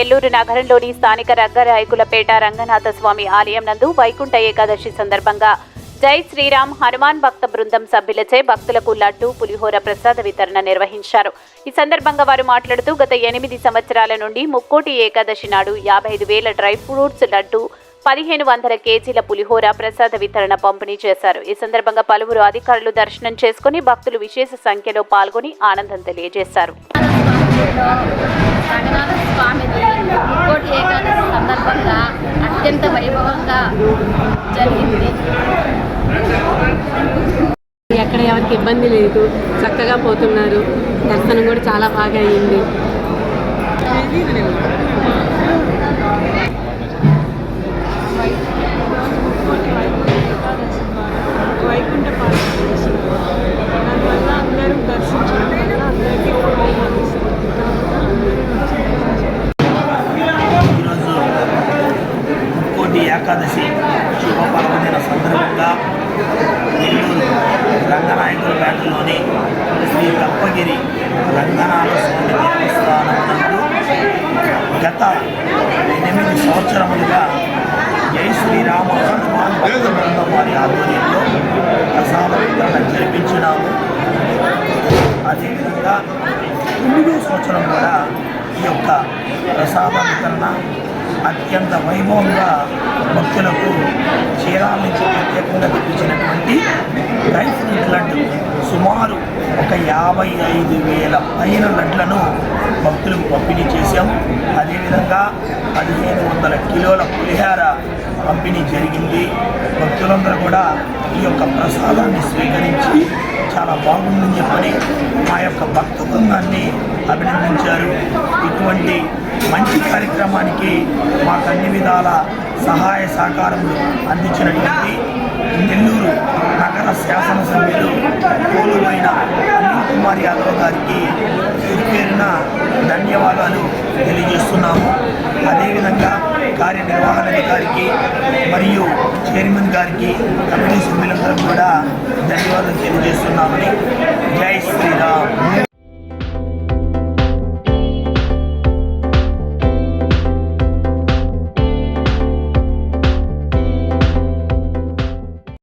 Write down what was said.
నెల్లూరు నగరంలోని స్థానిక రంగరాయకులపేట రంగనాథ స్వామి ఆలయం నందు వైకుంఠ ఏకాదశి సందర్భంగా జై శ్రీరామ్ హనుమాన్ భక్త బృందం సభ్యులచే భక్తులకు లడ్డు పులిహోర ప్రసాద వితరణ నిర్వహించారు. ఈ సందర్భంగా వారు మాట్లాడుతూ గత ఎనిమిది సంవత్సరాల నుండి ముక్కోటి ఏకాదశి నాడు యాభై ఐదు వేల డ్రై ఫ్రూట్స్ లడ్డు పదిహేను వందల కేజీల పులిహోర ప్రసాద వితరణ పంపిణీ చేశారు. ఈ సందర్భంగా పలువురు అధికారులు దర్శనం చేసుకుని భక్తులు విశేష సంఖ్యలో పాల్గొని ఆనందం తెలియజేశారు రంగనాథ స్వామిది ముక్కోటి ఏకాదశి సందర్భంగా అత్యంత వైభవంగా జరిగింది ఎక్కడ ఎవరికి ఇబ్బంది లేదు. చక్కగా పోతున్నారు. దర్శనం కూడా చాలా బాగా అయ్యింది వైకుంఠ పాలన చేసినారు వల్ల ఏకాదశి శుభపర్వదిన సందర్భంగా నెల్లూరు రంగనాయకులపేటలోని శ్రీ తప్పగిరి రంగనాథ స్వామి దేవస్థానం గత ఎనిమిది సంవత్సరములుగా జై శ్రీరామ హనుమాన్ భక్త వారి ఆధ్వర్యంలో ప్రసాద వితరణ జరిపించినాము అదేవిధంగా తొమ్మిదో సంవత్సరం కూడా ఈ యొక్క ప్రసాద వితరణ అత్యంత వైభవంగా భక్తులకు చీరాల నుంచి ప్రత్యేకంగా తెప్పించినటువంటి డ్రై ఫ్రూట్ లడ్డు. సుమారు ఒక యాభై ఐదు వేల పైన లడ్లను భక్తులకు పంపిణీ చేశాం. అదేవిధంగా పదిహేను వందల కిలోల పులిహార పంపిణీ జరిగింది. భక్తులందరూ కూడా ఈ యొక్క ప్రసాదాన్ని స్వీకరించి చాలా బాగుందని చెప్పని మా యొక్క భక్త బృందాన్ని అభినందించారు. ఇటువంటి మంచి కార్యక్రమానికి మాకు అన్ని విధాల సహాయ సహకారములు అందించినటువంటి నెల్లూరు నగర శాసనసభ్యులు పోలువైన అనిల్ కుమార్ యాదవ్ గారికి పేరు పేరున ధన్యవాదాలు. తెలియజేస్తున్నాము అదేవిధంగా కార్యనిర్వహణాధికారికి మరియు చైర్మన్ గారికి కమిటీ సభ్యులందరూ కూడా ధన్యవాదాలు తెలియజేస్తున్నామని జై శ్రీరామ్